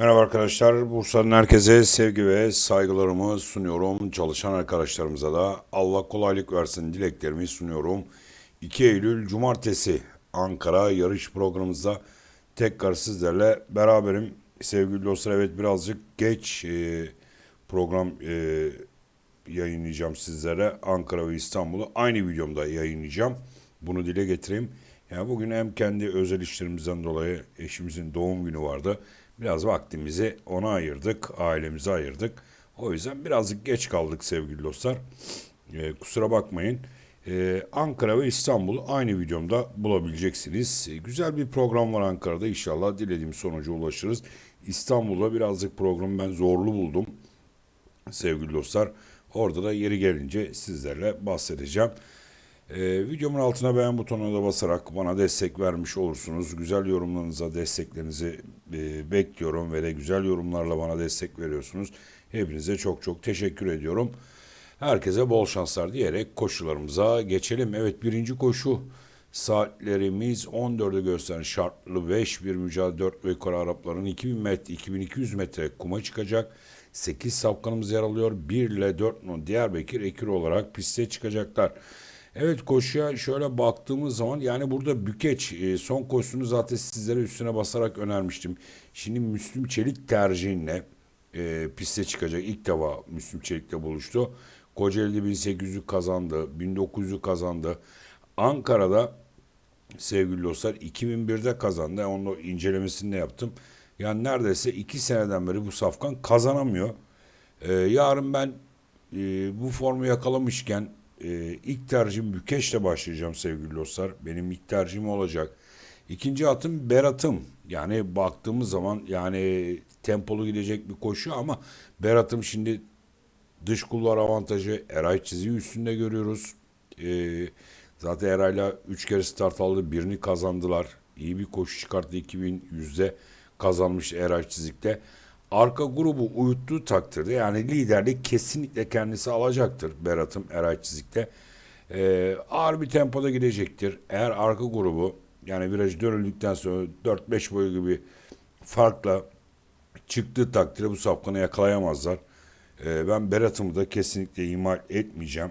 Merhaba arkadaşlar. Bursa'nın herkese sevgi ve saygılarımı sunuyorum. Çalışan arkadaşlarımıza da Allah kolaylık versin dileklerimi sunuyorum. 2 Eylül Cumartesi Ankara yarış programımızda tekrar sizlerle beraberim. Sevgili dostlar evet birazcık geç e, program e, yayınlayacağım sizlere. Ankara ve İstanbul'u aynı videomda yayınlayacağım. Bunu dile getireyim. Yani bugün hem kendi özel işlerimizden dolayı eşimizin doğum günü vardı. Biraz vaktimizi ona ayırdık, ailemize ayırdık. O yüzden birazcık geç kaldık sevgili dostlar. Ee, kusura bakmayın. Ee, Ankara ve İstanbul aynı videomda bulabileceksiniz. Ee, güzel bir program var Ankara'da. İnşallah dilediğim sonuca ulaşırız. İstanbul'da birazcık programı ben zorlu buldum sevgili dostlar. Orada da yeri gelince sizlerle bahsedeceğim. Ee, videomun altına beğen butonuna da basarak bana destek vermiş olursunuz. Güzel yorumlarınıza desteklerinizi e, bekliyorum ve de güzel yorumlarla bana destek veriyorsunuz. Hepinize çok çok teşekkür ediyorum. Herkese bol şanslar diyerek koşularımıza geçelim. Evet birinci koşu saatlerimiz 14'ü gösteren şartlı 5 bir mücadele 4 ve yukarı Arapların 2000 metre 2200 metre kuma çıkacak. 8 safkanımız yer alıyor. 1 ile 4 non Diyarbakır ekür olarak piste çıkacaklar. Evet koşuya şöyle baktığımız zaman yani burada Bükeç e, son koşusunu zaten sizlere üstüne basarak önermiştim. Şimdi Müslüm Çelik tercihinle e, piste çıkacak. İlk defa Müslüm Çelik'le buluştu. Kocaeli'de 1800'ü kazandı. 1900'ü kazandı. Ankara'da sevgili dostlar 2001'de kazandı. Onun incelemesini de yaptım. Yani neredeyse iki seneden beri bu safkan kazanamıyor. Ee, yarın ben e, bu formu yakalamışken e, ilk tercihim Bükeş'le başlayacağım sevgili dostlar. Benim ilk tercihim olacak. İkinci atım Berat'ım. Yani baktığımız zaman yani tempolu gidecek bir koşu ama Berat'ım şimdi dış kulvar avantajı Eray çiziği üstünde görüyoruz. Ee, zaten Eray'la 3 kere start aldı. Birini kazandılar. İyi bir koşu çıkarttı 2100'de kazanmış Eray çizikte. Arka grubu uyuttuğu takdirde yani liderlik kesinlikle kendisi alacaktır Berat'ım Eray çizikte. Ee, ağır bir tempoda gidecektir. Eğer arka grubu yani viraj dönüldükten sonra 4-5 boyu gibi farkla çıktığı takdirde bu safkanı yakalayamazlar. Ee, ben Berat'ımı da kesinlikle ihmal etmeyeceğim.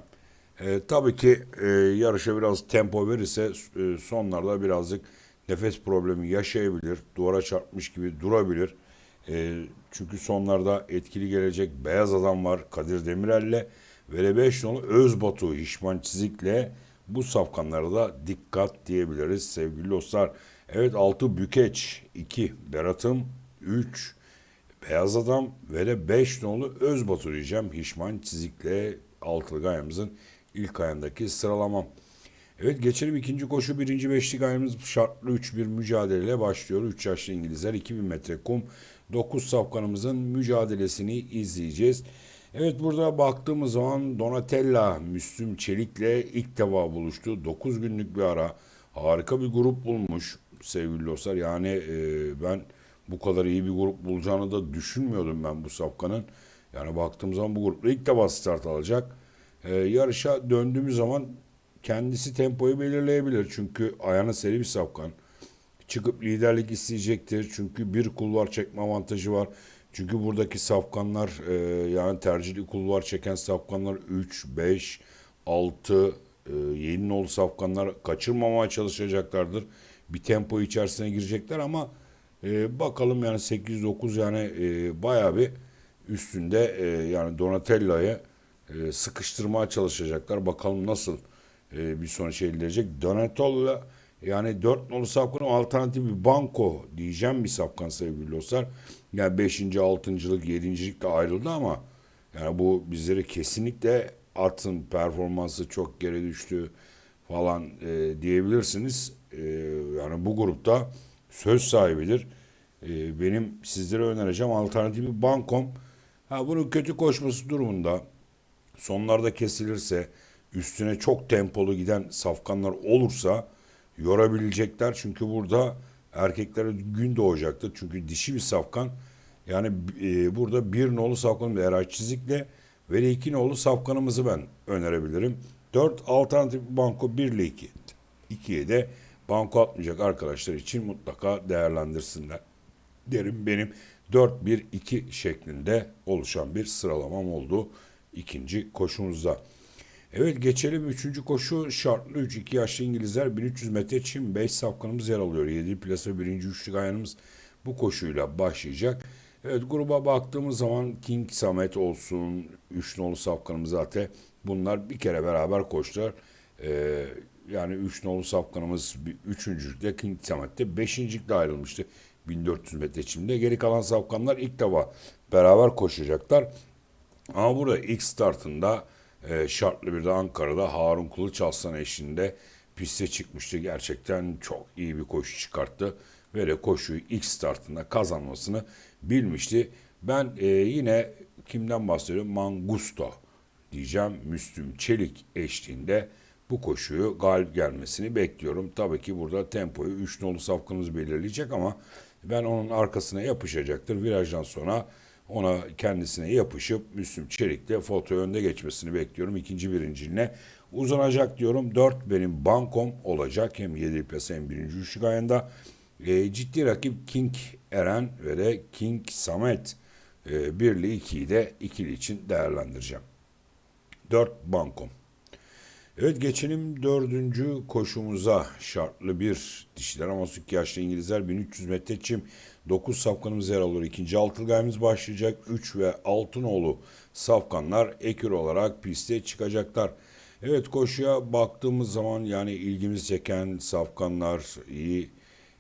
Ee, tabii ki e, yarışa biraz tempo verirse e, sonlarda birazcık nefes problemi yaşayabilir. Duvara çarpmış gibi durabilir. E, çünkü sonlarda etkili gelecek beyaz adam var Kadir Demirel'le ve 5 nolu Özbatu Hişman Çizik'le bu safkanlara da dikkat diyebiliriz sevgili dostlar. Evet 6 Bükeç, 2 Berat'ım, 3 Beyaz Adam ve de 5 nolu Özbatu diyeceğim. Hişman Çizik'le altılı gayamızın ilk ayındaki sıralamam. Evet geçelim ikinci koşu birinci beşlik ayımız şartlı 3-1 mücadeleyle başlıyor. 3 yaşlı İngilizler 2000 metre kum 9 safkanımızın mücadelesini izleyeceğiz. Evet burada baktığımız zaman Donatella Müslüm Çelik'le ilk defa buluştu. 9 günlük bir ara harika bir grup bulmuş sevgili dostlar. Yani e, ben bu kadar iyi bir grup bulacağını da düşünmüyordum ben bu safkanın. Yani baktığım zaman bu grupla ilk defa start alacak. E, yarışa döndüğümüz zaman kendisi tempoyu belirleyebilir. Çünkü ayağına seri bir safkan. Çıkıp liderlik isteyecektir. Çünkü bir kulvar çekme avantajı var. Çünkü buradaki safkanlar e, yani tercihli kulvar çeken safkanlar 3, 5, 6, e, 7 nolu safkanlar kaçırmamaya çalışacaklardır. Bir tempo içerisine girecekler ama e, bakalım yani 8-9 yani e, bayağı bir üstünde e, yani Donatella'ya e, sıkıştırmaya çalışacaklar. Bakalım nasıl e, bir sonuç elde edecek. Donatello yani 4 nolu safkanın alternatif bir banko diyeceğim bir safkan sevgili dostlar. Yani 5. 6.lık 7.lik de ayrıldı ama yani bu bizlere kesinlikle atın performansı çok geri düştü falan e, diyebilirsiniz. E, yani bu grupta söz sahibidir. E, benim sizlere önereceğim alternatif bir bankom. Ha bunun kötü koşması durumunda sonlarda kesilirse üstüne çok tempolu giden safkanlar olursa yorabilecekler. Çünkü burada erkeklere gün doğacaktır. Çünkü dişi bir safkan. Yani e, burada bir nolu safkanımız Eray Çizik'le ve iki nolu safkanımızı ben önerebilirim. Dört alternatif banko 1 ile 2. 2'ye de banko atmayacak arkadaşlar için mutlaka değerlendirsinler. dileklerim benim 4-1-2 şeklinde oluşan bir sıralamam oldu ikinci koşumuzda. Evet geçelim üçüncü koşu şartlı 3 2 yaşlı İngilizler 1300 metre çim 5 safkanımız yer alıyor. 7 plasa birinci üçlük ayağımız bu koşuyla başlayacak. Evet gruba baktığımız zaman King Samet olsun, 3 nolu safkanımız zaten bunlar bir kere beraber koştular. Ee, yani 3 nolu safkanımız 3. King Samet'te 5. ayrılmıştı. 1400 metre çimde. Geri kalan safkanlar ilk defa beraber koşacaklar. Ama burada ilk startında e, şartlı bir de Ankara'da Harun Kılıç Aslan eşliğinde piste çıkmıştı. Gerçekten çok iyi bir koşu çıkarttı. Ve de koşuyu ilk startında kazanmasını bilmişti. Ben e, yine kimden bahsediyorum? Mangusto diyeceğim. Müslüm Çelik eşliğinde bu koşuyu galip gelmesini bekliyorum. Tabii ki burada tempoyu 3 nolu safkanımız belirleyecek ama ben onun arkasına yapışacaktır. Virajdan sonra ona kendisine yapışıp Müslüm Çelik'te foto önde geçmesini bekliyorum. İkinci birinciliğine uzanacak diyorum. 4 benim bankom olacak. Hem 7 plasa hem birinci üçlük ayında. E, ciddi rakip King Eren ve de King Samet. E, birli ikiyi de ikili için değerlendireceğim. 4 bankom. Evet geçelim dördüncü koşumuza. Şartlı bir dişiler ama yaşlı İngilizler 1300 metre çim 9 safkanımız yer alıyor. İkinci altılgayımız başlayacak. 3 ve Altınoğlu safkanlar ekür olarak piste çıkacaklar. Evet koşuya baktığımız zaman yani ilgimizi çeken safkanlar iyi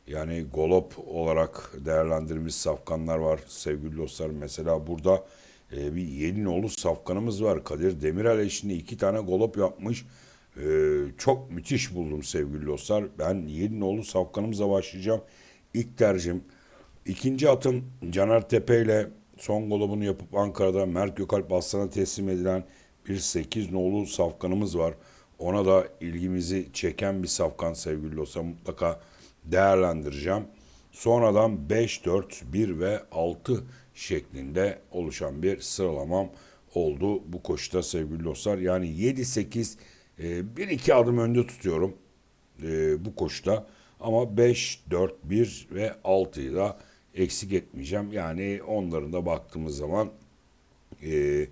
yani golop olarak değerlendirmiş safkanlar var sevgili dostlar. Mesela burada e, bir Yelinoğlu safkanımız var. Kadir Demirel eşliğinde iki tane golop yapmış. E, çok müthiş buldum sevgili dostlar. Ben Yelinoğlu safkanımıza başlayacağım. İlk tercihim. İkinci atım Caner Tepe ile son golobunu yapıp Ankara'da Mert Gökalp Aslan'a teslim edilen bir 8 nolu safkanımız var. Ona da ilgimizi çeken bir safkan sevgili dostlar mutlaka değerlendireceğim. Sonradan 5, 4, 1 ve 6 şeklinde oluşan bir sıralamam oldu bu koşuda sevgili dostlar. Yani 7, 8, 1, 2 adım önde tutuyorum e, bu koşuda. Ama 5, 4, 1 ve 6'yı da eksik etmeyeceğim. Yani onların da baktığımız zaman e,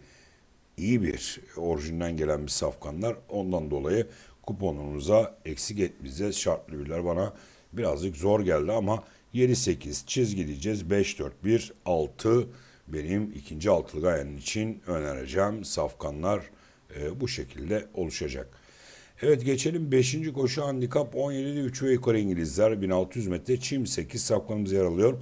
iyi bir orijinden gelen bir safkanlar. Ondan dolayı kuponumuza eksik etmeyeceğiz. Şartlı birler bana birazcık zor geldi ama 7-8 çizgileyeceğiz. 5-4-1 6 benim ikinci altılı gayenin için önereceğim safkanlar e, bu şekilde oluşacak. Evet geçelim 5. koşu handikap 17'de 3 ve yukarı İngilizler 1600 metre çim 8 safkanımız yer alıyor.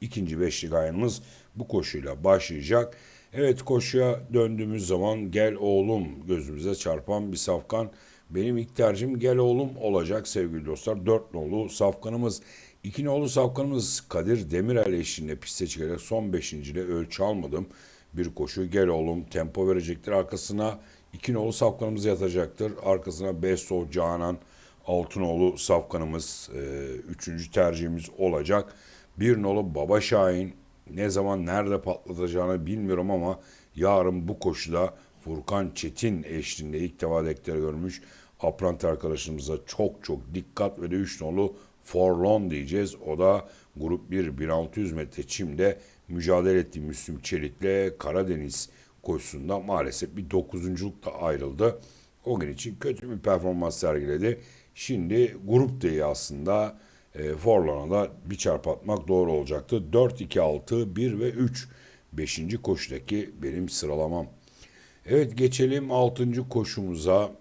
İkinci beşli gayanımız bu koşuyla başlayacak. Evet koşuya döndüğümüz zaman gel oğlum gözümüze çarpan bir safkan. Benim ilk tercihim gel oğlum olacak sevgili dostlar. Dört nolu safkanımız. İki nolu safkanımız Kadir Demirel eşliğinde piste çıkacak. Son beşinciyle ölçü almadım. Bir koşu gel oğlum tempo verecektir. Arkasına iki nolu safkanımız yatacaktır. Arkasına Besto, Canan, Altınoğlu safkanımız e, üçüncü tercihimiz olacak. Bir nolu Baba Şahin ne zaman nerede patlatacağını bilmiyorum ama yarın bu koşuda Furkan Çetin eşliğinde ilk defa dekları görmüş. Aprant arkadaşımıza çok çok dikkat ve de 3 nolu Forlon diyeceğiz. O da grup 1 1600 metre çimde mücadele ettiği Müslüm Çelik'le Karadeniz koşusunda maalesef bir dokuzunculukta ayrıldı. O gün için kötü bir performans sergiledi. Şimdi grup değil aslında e, Forlan'a da bir çarp atmak doğru olacaktı. 4, 2, 6, 1 ve 3. 5. koşudaki benim sıralamam. Evet geçelim 6. koşumuza.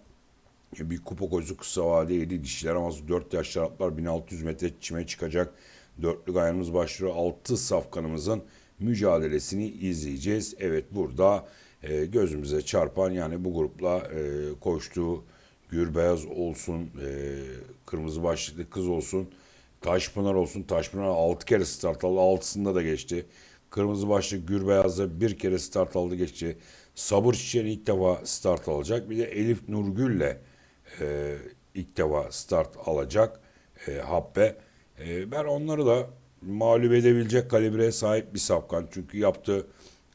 Bir kupa koşusu kısa vadeydi. Dişiler ama 4 yaşlı atlar 1600 metre çime çıkacak. Dörtlük ayağımız başlıyor. 6 safkanımızın mücadelesini izleyeceğiz. Evet burada e, gözümüze çarpan yani bu grupla e, koştuğu Gürbeyaz olsun, e, kırmızı başlıklı kız olsun, Taşpınar olsun. Taşpınar 6 kere start aldı. 6'sında da geçti. Kırmızı başlık Gürbeyaz'da bir kere start aldı geçti. Sabır Çiçeği ilk defa start alacak. Bir de Elif Nurgül'le e, ilk defa start alacak e, Habbe. E, ben onları da mağlup edebilecek kalibreye sahip bir safkan. Çünkü yaptığı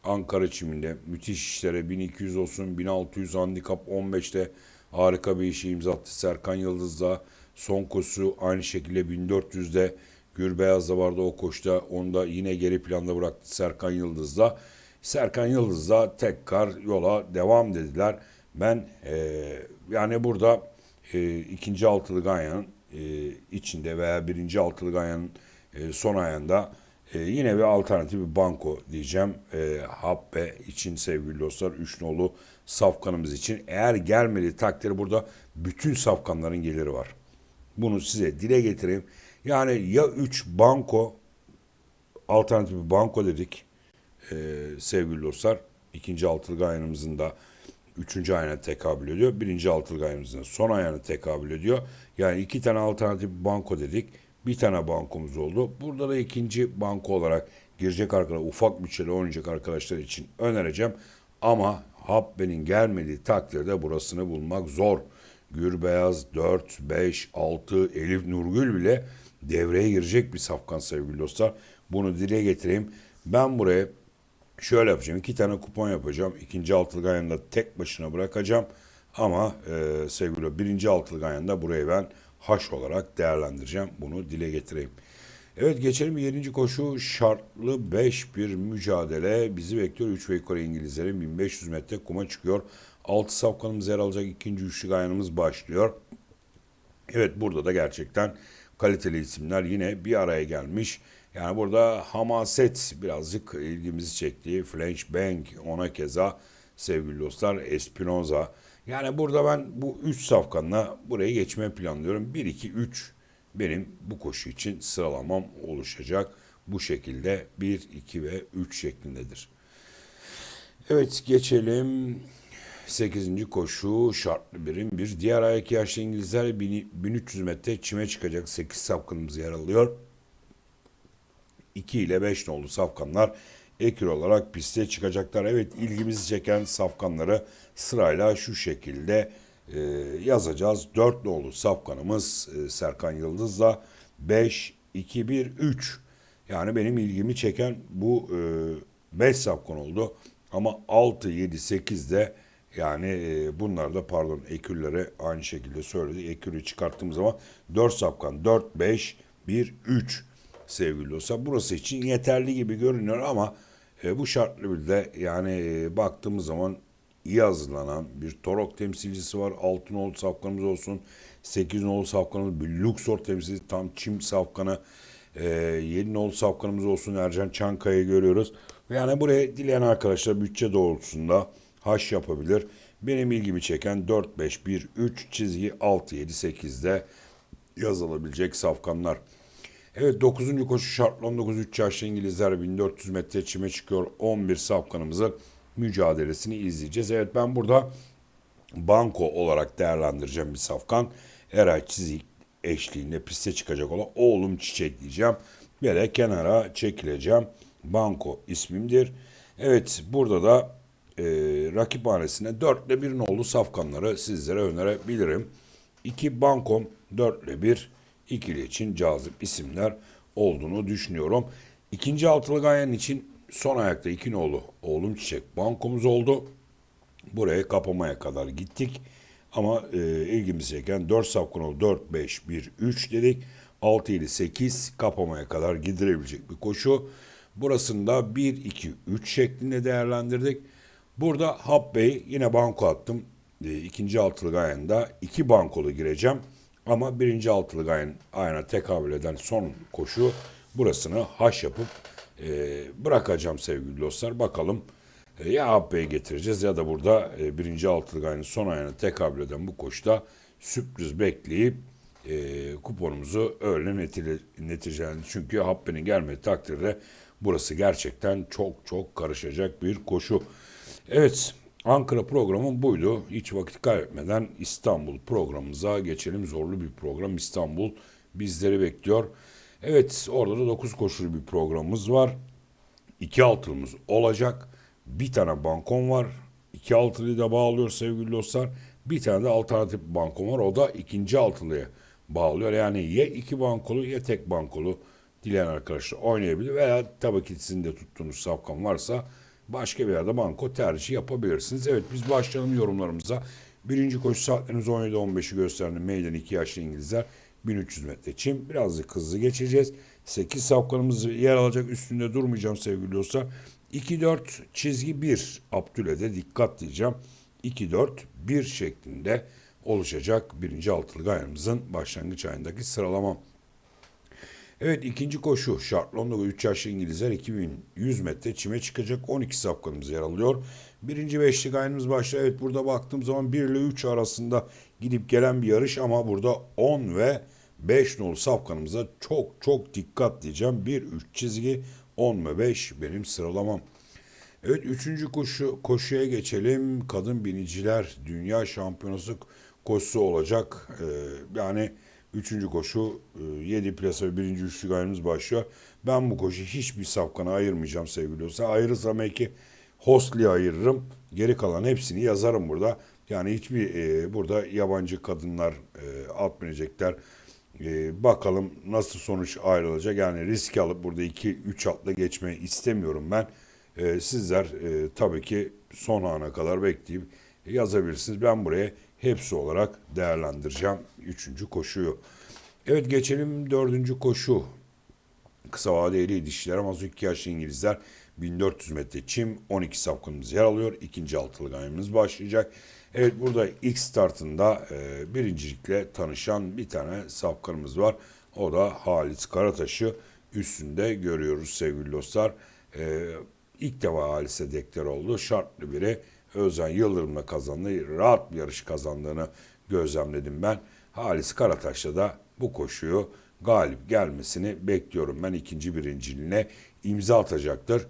Ankara çiminde müthiş işlere 1200 olsun 1600 handikap 15'te harika bir işi imza attı Serkan Yıldız'da. Son koşusu aynı şekilde 1400'de Gürbeyaz da vardı o koşta. Onu da yine geri planda bıraktı Serkan Yıldız'la. Serkan Yıldız'la tekrar yola devam dediler. Ben eee, yani burada eee, ikinci altılı Ganyan'ın eee, içinde veya birinci altılı Ganyan'ın eee, son ayında eee, yine bir alternatif bir banko diyeceğim. Eee Habbe için sevgili dostlar. Üç safkanımız için. Eğer gelmediği takdirde burada bütün safkanların geliri var. Bunu size dile getireyim. Yani ya 3 banko alternatif banko dedik ee, sevgili dostlar. İkinci altılı ayağımızın da üçüncü ayağına tekabül ediyor. Birinci altılı ayağımızın da son ayağına tekabül ediyor. Yani iki tane alternatif banko dedik. Bir tane bankomuz oldu. Burada da ikinci banko olarak girecek arkadaşlar, ufak bütçeli oynayacak arkadaşlar için önereceğim. Ama Habbe'nin gelmediği takdirde burasını bulmak zor. Gürbeyaz 4, 5, 6, Elif Nurgül bile devreye girecek bir safkan sevgili dostlar. Bunu dile getireyim. Ben buraya şöyle yapacağım. iki tane kupon yapacağım. İkinci altılı ayağında tek başına bırakacağım. Ama e, sevgili birinci altılı ayağında burayı ben haş olarak değerlendireceğim. Bunu dile getireyim. Evet geçelim 7. koşu şartlı 5 bir mücadele bizi bekliyor. 3 ve yukarı İngilizlerin 1500 metre kuma çıkıyor. 6 safkanımız yer alacak. ikinci üçlü ayağımız başlıyor. Evet burada da gerçekten kaliteli isimler yine bir araya gelmiş. Yani burada hamaset birazcık ilgimizi çekti. Flash Bank ona keza sevgili dostlar Espinoza. Yani burada ben bu 3 safkanla buraya geçmeyi planlıyorum. 1 2 3 benim bu koşu için sıralamam oluşacak. Bu şekilde 1 2 ve 3 şeklindedir. Evet geçelim 8. koşu şartlı birim bir. Diğer ayak yaşlı İngilizler 1300 metre çime çıkacak 8 safkanımız yer alıyor. 2 ile 5 nolu safkanlar ekür olarak piste çıkacaklar. Evet ilgimizi çeken safkanları sırayla şu şekilde e, yazacağız. 4 nolu safkanımız e, Serkan Yıldız'la 5, 2, 1, 3. Yani benim ilgimi çeken bu 5 e, safkan oldu. Ama 6, 7, 8 de yani e, bunlar da pardon ekürlere aynı şekilde söyledi. Ekürü çıkarttığım zaman 4 safkan 4, 5, 1, 3 sevgili dostlar. Burası için yeterli gibi görünüyor ama e, bu şartlı bir de yani e, baktığımız zaman iyi hazırlanan bir Torok temsilcisi var. Altınoğlu safkanımız olsun. Sekizinoğlu safkanımız bir Luxor temsilcisi tam çim safkanı. E, Yedinoğlu safkanımız olsun. Ercan Çankaya'yı görüyoruz. Yani buraya dileyen arkadaşlar bütçe doğrultusunda haş yapabilir. Benim ilgimi çeken 4, 5, 1, 3 çizgi 6, 7, 8'de yazılabilecek safkanlar. Evet 9. koşu şartlı 19 3 yaşlı İngilizler 1400 metre çime çıkıyor. 11 safkanımızı mücadelesini izleyeceğiz. Evet ben burada banko olarak değerlendireceğim bir safkan. Eray Çizik eşliğinde piste çıkacak olan oğlum Çiçek diyeceğim. Ve de kenara çekileceğim. Banko ismimdir. Evet burada da e, rakip hanesine 4 ile 1 nolu safkanları sizlere önerebilirim. 2 bankom 4 ile 1 ikili için cazip isimler olduğunu düşünüyorum. İkinci altılı gayen için son ayakta iki nolu oğlum çiçek bankomuz oldu. Buraya kapamaya kadar gittik. Ama e, ilgimizi çeken 4 safkanol 4, 5, 1, 3 dedik. 6, 7, 8 kapamaya kadar gidirebilecek bir koşu. Burasında 1, 2, 3 şeklinde değerlendirdik. Burada Hap Bey yine banko attım. E, ikinci altılı gayenda iki bankolu gireceğim. Ama birinci altılı gayen ayağına tekabül eden son koşu burasını haş yapıp e, bırakacağım sevgili dostlar. Bakalım e, ya AP'ye getireceğiz ya da burada e, birinci altılı gayenin son ayağına tekabül eden bu koşuda sürpriz bekleyip e, kuponumuzu öyle netile, neticelendi. Çünkü Habbe'nin gelmediği takdirde burası gerçekten çok çok karışacak bir koşu. Evet Ankara programım buydu. Hiç vakit kaybetmeden İstanbul programımıza geçelim. Zorlu bir program İstanbul bizleri bekliyor. Evet orada da 9 koşulu bir programımız var. 2 altılımız olacak. Bir tane bankon var. 2 altılıyı da bağlıyor sevgili dostlar. Bir tane de alternatif bankon var. O da ikinci altılıya bağlıyor. Yani ya iki bankolu ya tek bankolu dileyen arkadaşlar oynayabilir. Veya tabii ki sizin de tuttuğunuz safkan varsa başka bir yerde banko tercih yapabilirsiniz. Evet biz başlayalım yorumlarımıza. Birinci koşu saatlerimiz 17-15'i gösterdi. Meydan 2 yaşlı İngilizler 1300 metre çim. Birazcık hızlı geçeceğiz. 8 safkanımız yer alacak üstünde durmayacağım sevgili dostlar. 2-4 çizgi 1 Abdül'e dikkat diyeceğim. 2-4 1 şeklinde oluşacak birinci altılı ayağımızın başlangıç ayındaki sıralamam. Evet ikinci koşu Şartlon'da 3 yaşlı İngilizler 2100 metre çime çıkacak 12 safkanımız yer alıyor. Birinci beşlik ayımız başlıyor. Evet burada baktığım zaman 1 ile 3 arasında gidip gelen bir yarış ama burada 10 ve 5 nolu safkanımıza çok çok dikkat diyeceğim. 1 3 çizgi 10 ve 5 benim sıralamam. Evet üçüncü koşu koşuya geçelim. Kadın biniciler dünya şampiyonası koşusu olacak. Ee, yani üçüncü koşu e, 7 plasa ve birinci üçlük ayımız başlıyor. Ben bu koşu hiçbir safkana ayırmayacağım sevgili dostlar. Ayırırsam belki Hostli'ye ayırırım. Geri kalan hepsini yazarım burada. Yani hiçbir e, burada yabancı kadınlar e, at binecekler. E, bakalım nasıl sonuç ayrılacak. Yani risk alıp burada 2-3 atla geçmeyi istemiyorum ben. E, sizler e, tabii ki son ana kadar bekleyip yazabilirsiniz. Ben buraya hepsi olarak değerlendireceğim. Üçüncü koşuyu. Evet geçelim dördüncü koşu. Kısa vadeli dişiler ama 2 yaşlı İngilizler 1400 metre çim 12 safkanımız yer alıyor. İkinci altılı ayımız başlayacak. Evet burada ilk startında e, birincilikle tanışan bir tane safkanımız var. O da Halit Karataş'ı üstünde görüyoruz sevgili dostlar. E, ilk defa Halis'e deklar oldu. Şartlı biri Özcan Yıldırım'la kazandığı rahat bir yarış kazandığını gözlemledim ben. Halis Karataş'la da bu koşuyu galip gelmesini bekliyorum. Ben ikinci birinciliğine imza atacaktır.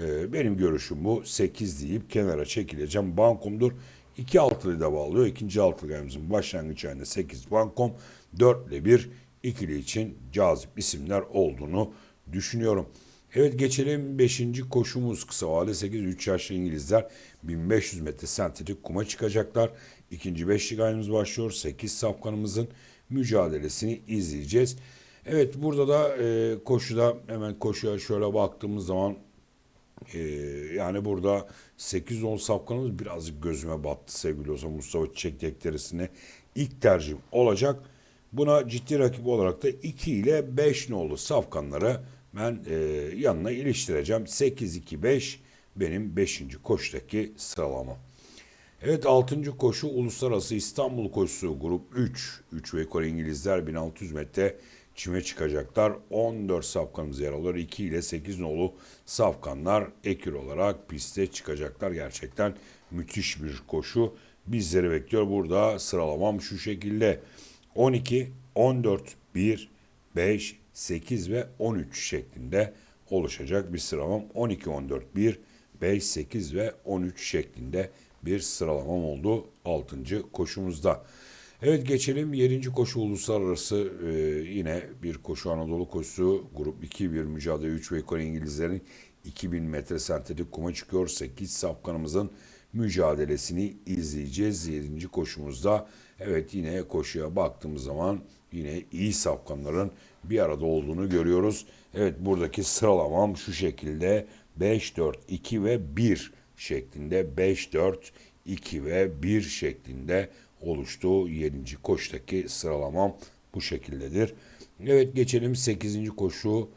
Ee, benim görüşüm bu. 8 deyip kenara çekileceğim. Bankomdur. 2 altılı da bağlıyor. İkinci altılı başlangıç ayında 8 bankom. 4 ile 1 ikili için cazip isimler olduğunu düşünüyorum. Evet geçelim 5. koşumuz kısa vade 8 3 yaşlı İngilizler 1500 metre sentetik kuma çıkacaklar. İkinci beşlik ayımız başlıyor. 8 safkanımızın mücadelesini izleyeceğiz. Evet burada da e, koşuda hemen koşuya şöyle baktığımız zaman e, yani burada 8-10 safkanımız birazcık gözüme battı sevgili olsa Mustafa Çiçek dekterisine ilk tercihim olacak. Buna ciddi rakip olarak da 2 ile 5 nolu safkanları ben e, yanına iliştireceğim. 8-2-5 benim 5. koştaki sıralamam. Evet 6. koşu Uluslararası İstanbul Koşusu Grup 3. 3 ve yukarı İngilizler 1600 metre çime çıkacaklar. 14 safkanımız yer alıyor. 2 ile 8 nolu safkanlar ekür olarak piste çıkacaklar. Gerçekten müthiş bir koşu bizleri bekliyor. Burada sıralamam şu şekilde. 12, 14, 1, 5, 8 ve 13 şeklinde oluşacak bir sıralamam. 12, 14, 1, 5, 8 ve 13 şeklinde bir sıralamam oldu 6. koşumuzda. Evet geçelim 7. koşu uluslararası e, yine bir koşu Anadolu koşusu grup 2 bir mücadele 3 ve yukarı İngilizlerin 2000 metre sentetik kuma çıkıyor. 8 safkanımızın mücadelesini izleyeceğiz 7. koşumuzda. Evet yine koşuya baktığımız zaman yine iyi safkanların bir arada olduğunu görüyoruz. Evet buradaki sıralamam şu şekilde 5, 4, 2 ve 1 şeklinde 5, 4, 2 ve 1 şeklinde oluştu. 7. koştaki sıralamam bu şekildedir. Evet geçelim 8. koşu.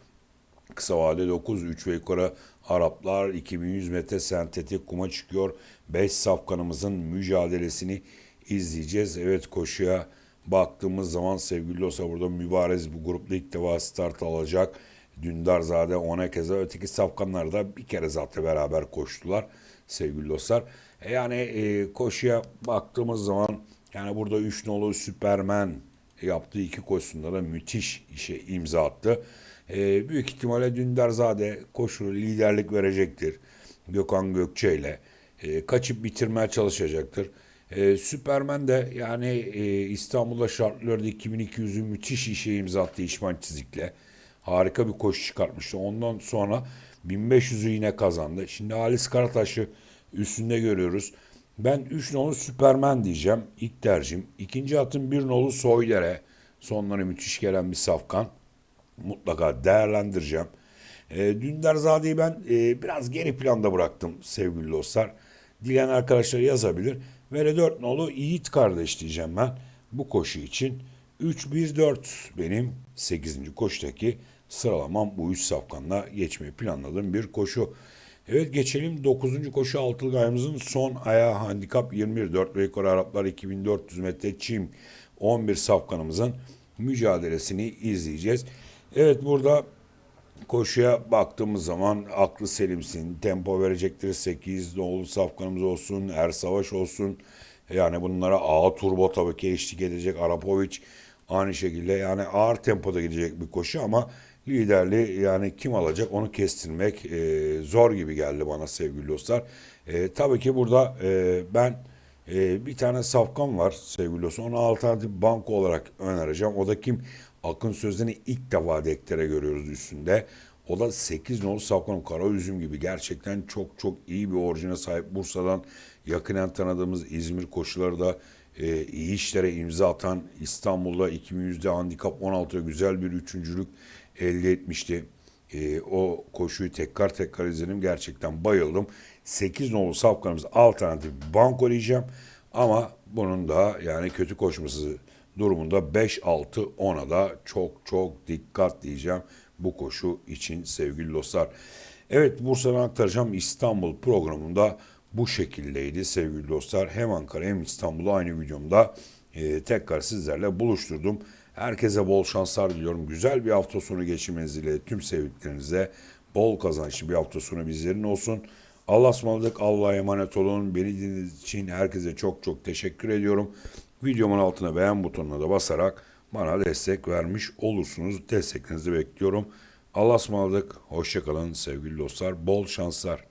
Kısa vade 9, 3 ve yukarı Araplar 2100 metre sentetik kuma çıkıyor. 5 safkanımızın mücadelesini izleyeceğiz. Evet koşuya baktığımız zaman sevgili olsa burada mübarez bu grupta ilk defa start alacak. Dündarzade ona keza öteki safkanlar da bir kere zaten beraber koştular sevgili dostlar. E yani e, koşuya baktığımız zaman yani burada 3 nolu Süpermen yaptığı iki koşusunda da müthiş işe imza attı. E, büyük ihtimalle Dündarzade koşu liderlik verecektir. Gökhan Gökçe ile e, kaçıp bitirmeye çalışacaktır. E, Süpermen de yani e, İstanbul'da şartlarda 2200'ün müthiş işe imza attı İşman Çizik'le. Harika bir koşu çıkartmıştı. Ondan sonra 1500'ü yine kazandı. Şimdi Halis Karataş'ı üstünde görüyoruz. Ben 3 nolu Süpermen diyeceğim. İlk tercihim. İkinci atım 1 nolu Soydere. Sonları müthiş gelen bir safkan. Mutlaka değerlendireceğim. E, Dündarzade'yi ben e, biraz geri planda bıraktım sevgili dostlar. Dilen arkadaşlar yazabilir. Ve 4 nolu Yiğit kardeş diyeceğim ben bu koşu için. 3-1-4 benim 8. koştaki sıralamam bu üç safkanla geçmeyi planladığım bir koşu. Evet geçelim 9. koşu altılı ayımızın son ayağı handikap 21 4 ve yukarı Araplar 2400 metre çim 11 safkanımızın mücadelesini izleyeceğiz. Evet burada koşuya baktığımız zaman aklı selimsin. Tempo verecektir 8 Doğulu Safkanımız olsun, Er Savaş olsun. Yani bunlara A Turbo tabii ki eşlik edecek. Arapovic aynı şekilde yani ağır tempoda gidecek bir koşu ama liderliği yani kim alacak onu kestirmek e, zor gibi geldi bana sevgili dostlar. E, tabii ki burada e, ben e, bir tane safkan var sevgili dostlar. Onu alternatif banko olarak önereceğim. O da kim? Akın Sözler'ini ilk defa dektere görüyoruz üstünde. O da 8 nolu safkan kara üzüm gibi gerçekten çok çok iyi bir orijine sahip Bursa'dan yakinen tanıdığımız İzmir koşuları da e, iyi işlere imza atan İstanbul'da 2100'de handikap 16'ya güzel bir üçüncülük elde etmişti. E, o koşuyu tekrar tekrar izledim. Gerçekten bayıldım. 8 nolu safkanımız alternatif banko diyeceğim. Ama bunun da yani kötü koşması durumunda 5-6-10'a da çok çok dikkat diyeceğim bu koşu için sevgili dostlar. Evet Bursa'dan aktaracağım İstanbul programında bu şekildeydi sevgili dostlar. Hem Ankara hem İstanbul'u aynı videomda e, tekrar sizlerle buluşturdum. Herkese bol şanslar diliyorum. Güzel bir hafta sonu geçirmeniz dileğiyle tüm sevdiklerinize bol kazançlı bir hafta sonu bizlerin olsun. Allah'a ısmarladık. Allah'a emanet olun. Beni dinlediğiniz için herkese çok çok teşekkür ediyorum. Videomun altına beğen butonuna da basarak bana destek vermiş olursunuz. Desteklerinizi bekliyorum. Allah'a ısmarladık. Hoşçakalın sevgili dostlar. Bol şanslar.